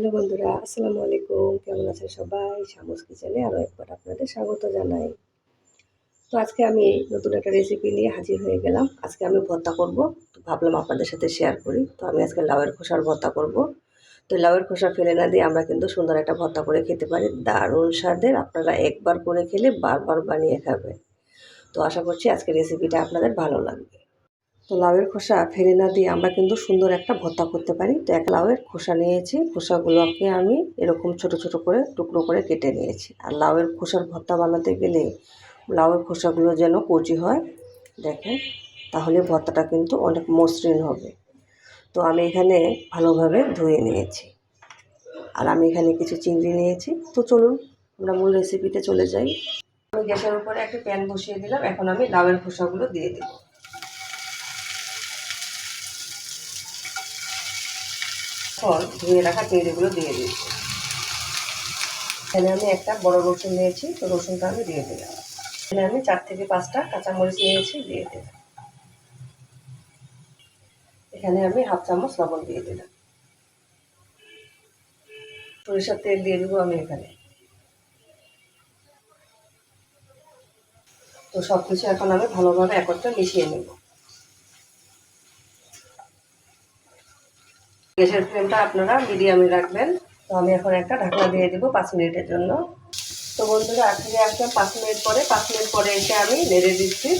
Hello বন্ধুরা, আসসালামু আলাইকুম। কেমন আছেন সবাই? শামুস কিচেনে আরও একবার আপনাদের স্বাগত জানাই। তো আজকে আমি নতুন একটা রেসিপি নিয়ে হাজির হয়ে গেলাম। আজকে আমি ভর্তা করব। তো ভাবলাম আপনাদের সাথে শেয়ার করি। তো আমি আজকে লাউয়ের খোসার ভর্তা করব। তো লাউয়ের খোসা ফেলে না দিয়ে আমরা কিন্তু সুন্দর একটা ভর্তা করে খেতে পারি। দারুণ স্বাদের। আপনারা একবার করে খেলে বারবার বানিয়ে খাবেন। তো আশা করছি আজকে রেসিপিটা আপনাদের ভালো লাগবে। তো লাউয়ের খোসা ফেলে না দিয়ে আমরা কিন্তু সুন্দর একটা ভর্তা করতে পারি। তো এক লাউয়ের খোসা নিয়েছি। খোসাগুলোকে আমি এরকম ছোট ছোট করে টুকরো করে কেটে নিয়েছি। আর লাউয়ের খোসার ভর্তা বানাতে গেলে লাউয়ের খোসাগুলো যেন কচি হয়, দেখেন, তাহলে ভর্তাটা কিন্তু অনেক মসৃণ হবে। তো আমি এখানে ভালোভাবে ধুয়ে নিয়েছি। আর আমি এখানে কিছু চিংড়ি নিয়েছি। তো চলুন, আমরা মূল রেসিপিতে চলে যাই। আমি গ্যাসের উপরে একটা প্যান বসিয়ে দিলাম। এখন আমি লাউয়ের খোসাগুলো দিয়ে দেবো। এখন ধুয়ে রাখা চিংড়িগুলো দিয়ে দিচ্ছি। এখানে আমি একটা বড় রসুন নিয়েছি, তো রসুনটা আমি দিয়ে দিলাম। এখানে আমি চার থেকে পাঁচটা কাঁচামরিচ নিয়েছি, দিয়ে দিলাম। এখানে আমি হাফ চামচ লবণ দিয়ে দিলাম। সরিষার তেল দিয়ে দেবো আমি এখানে। তো সব কিছু এখন আমি ভালোভাবে একত্রে মিশিয়ে নেব। গ্যাসের ফ্লেমটা আপনারা মিডিয়ামে রাখবেন। তো আমি এখন একটা ঢাকনা দিয়ে দেবো পাঁচ মিনিটের জন্য। তো বন্ধুরা ফিরে আসলাম পাঁচ মিনিট পরে। পাঁচ মিনিট পরে এসে আমি নেড়ে দিচ্ছি।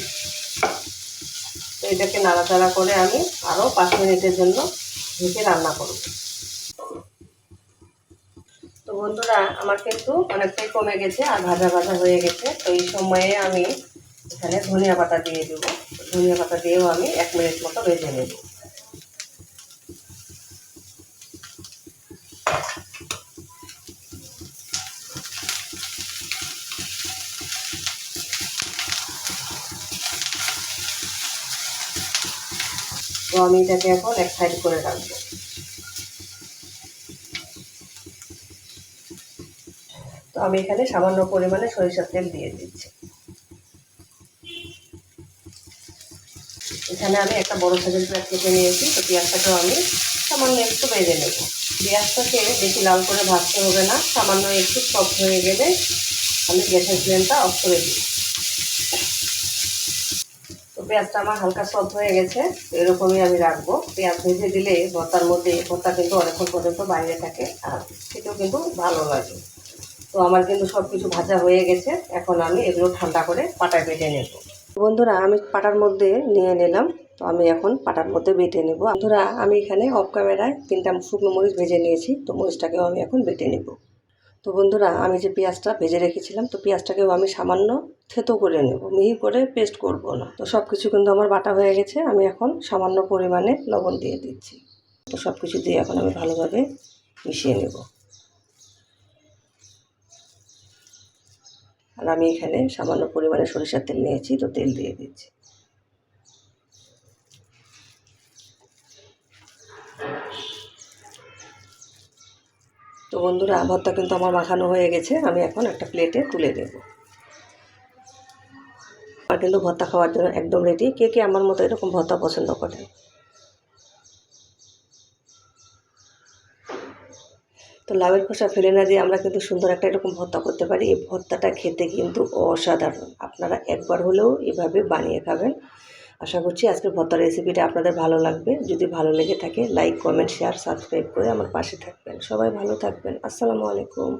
তো এটাকে নাড়াচাড়া করে আমি আরও পাঁচ মিনিটের জন্য ঢেকে রান্না করব। তো বন্ধুরা, আমার কিন্তু অনেকটাই কমে গেছে আর ভাজা ভাজা হয়ে গেছে। তো এই সময়ে আমি এখানে ধনিয়া পাতা দিয়ে দেবো। ধনিয়া পাতা দিয়েও আমি এক মিনিট মতো ভেজে নেব। তো আমি এটাকে এখন এক সাইড করে রাখব। তো আমি এখানে সামান্য পরিমাণে সরিষার তেল দিয়ে দিচ্ছি। এখানে আমি একটা বড় সাইজের পেঁয়াজ কেটে নিয়েছি, তো পেঁয়াজটাকেও আমি সামান্য একটু ভেজে নেব। পেঁয়াজটাকে বেশি লাল করে ভাজতে হবে না, সামান্য একটু সফট হয়ে গেলে আমি গ্যাসের ফ্লেমটা অফ করে দিই পেঁয়াজটা আমার হালকা সফট হয়ে গেছে, এরকমই আমি রাখব। পেঁয়াজ ভেজে দিলে ভর্তার মধ্যে, ভর্তা কিন্তু অনেকক্ষণ পর্যন্ত বাইরে থাকে আর সেটাও কিন্তু ভালো লাগে। তো আমার কিন্তু সব কিছু ভাজা হয়ে গেছে, এখন আমি এগুলো ঠান্ডা করে পাটায় বেটে নেব। বন্ধুরা, আমি পাটার মধ্যে নিয়ে নিলাম, তো আমি এখন পাটার মধ্যে বেটে নেব। বন্ধুরা, আমি এখানে অফ ক্যামেরায় তিনটা শুকনো মরিচ ভেজে নিয়েছি, তো মরিচটাকেও আমি এখন বেটে নেব। তো বন্ধুরা, আমি যে পেঁয়াজটা ভেজে রেখেছিলাম, তো পেঁয়াজটাকেও আমি সামান্য থেতো করে নেব। মিহি করে পেস্ট করব না। তো সব কিছু কিন্তু আমার বাটা হয়ে গেছে। আমি এখন সামান্য পরিমাণে লবণ দিয়ে দিচ্ছি। তো সব কিছু দিয়ে এখন আমি ভালোভাবে মিশিয়ে নেব। আর আমি এখানে সামান্য পরিমাণে সরিষার তেল নিয়েছি, তো তেল দিয়ে দিচ্ছি। তো বন্ধুরা ভর্তা কিন্তু আমার মাখানো হয়ে গেছে। আমি এখন একটা প্লেটে তুলে দেব আর কিন্তু ভর্তা খাওয়ার জন্য একদম রেডি কে কে আমার মতো এরকম ভর্তা পছন্দ করেন তো লাউয়ের খোসা ফেলে না দিয়ে আমরা কিন্তু সুন্দর একটা এরকম ভর্তা করতে পারি। এই ভর্তাটা খেতে কিন্তু অসাধারণ। আপনারা একবার হলেও এভাবে বানিয়ে খাবেন। আশা করছি আজকের ভর্তা রেসিপিটা আপনাদের ভালো লাগবে। যদি ভালো লেগে থাকে লাইক কমেন্ট শেয়ার সাবস্ক্রাইব করে আমার পাশে থাকবেন। সবাই ভালো থাকবেন। আসসালামু আলাইকুম।